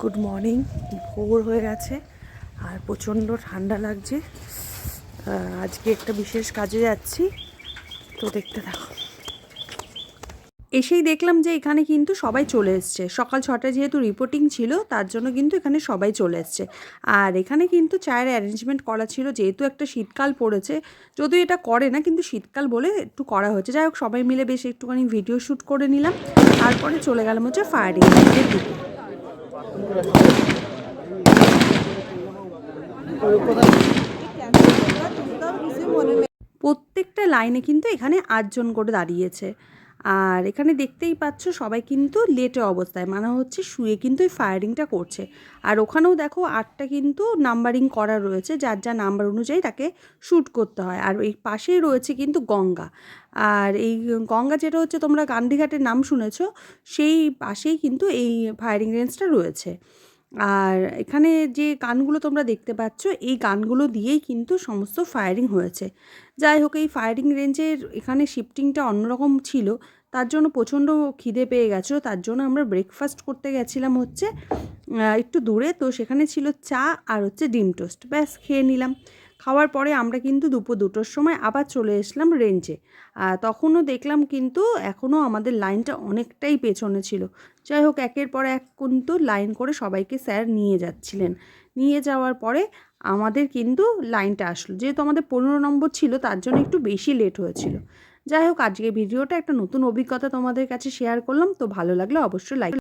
Good morning ভোর হয়ে গেছে আর প্রচণ্ড ঠান্ডা লাগছে। আজকে একটা বিশেষ কাজে যাচ্ছি। তো দেখতে থাকো। এসেই দেখলাম যে এখানে কিন্তু সবাই চলে এসছে। সকাল ছটায় যেহেতু রিপোর্টিং ছিল, তার জন্য কিন্তু এখানে সবাই চলে এসছে। আর এখানে কিন্তু চায়ের অ্যারেঞ্জমেন্ট করা ছিল, যেহেতু একটা শীতকাল পড়েছে। যদিও এটা করে না, কিন্তু শীতকাল বলে একটু করা হয়েছে। যাই হোক, সবাই মিলে বেশ একটুখানি ভিডিও শ্যুট করে নিলাম। তারপরে চলে গেলাম হচ্ছে ফায়ারিং দিকে। প্রত্যেকটা লাইনে কিন্তু এখানে আটজন করে দাঁড়িয়েছে। আর এখানে দেখতেই পাচ্ছ সবাই কিন্তু লেটে অবস্থায় মানে হচ্ছে শুয়ে কিন্তু এই ফায়ারিংটা করছে। আর ওখানেও দেখো আটটা কিন্তু নাম্বারিং করা রয়েছে, যার যা নাম্বার অনুযায়ী তাকে শ্যুট করতে হয়। আর এই পাশেই রয়েছে কিন্তু গঙ্গা। আর এই গঙ্গা যেটা হচ্ছে তোমরা গান্ধীঘাটের নাম শুনেছ, সেই পাশেই কিন্তু এই ফায়ারিং রেঞ্জটা রয়েছে। আর এখানে যে গানগুলো তোমরা দেখতে পাচ্ছ, এই গানগুলো দিয়েই কিন্তু সমস্ত ফায়ারিং হয়েছে। যাই হোক, এই ফায়ারিং রেঞ্জের এখানে শিফটিংটা অন্যরকম ছিল, তার জন্য প্রচণ্ড খিদে পেয়ে গেছিল, তার জন্য আমরা ব্রেকফাস্ট করতে গেছিলাম হচ্ছে একটু দূরে, তো সেখানে ছিল চা আর হচ্ছে ডিম টোস্ট ব্যাস, খেয়ে নিলাম। খাওয়ার পরে আমরা কিন্তু দুপুর দুটোর সময় আবার চলে এসলাম রেঞ্জে। তখনও দেখলাম কিন্তু এখনও আমাদের লাইনটা অনেকটাই পেছনে ছিল। যাই হোক, একের পর এক কিন্তু লাইন করে সবাইকে স্যার নিয়ে যাচ্ছিলেন। নিয়ে যাওয়ার পরে আমাদের কিন্তু লাইনটা আসলো। যেহেতু আমাদের পনেরো নম্বর ছিল, তার জন্য একটু বেশি লেট হয়েছিল। যাই হোক আজকে ভিডিওটা একটা নতুন অভিজ্ঞতা তোমাদের কাছে শেয়ার করলাম। তো ভালো লাগলে অবশ্যই লাইক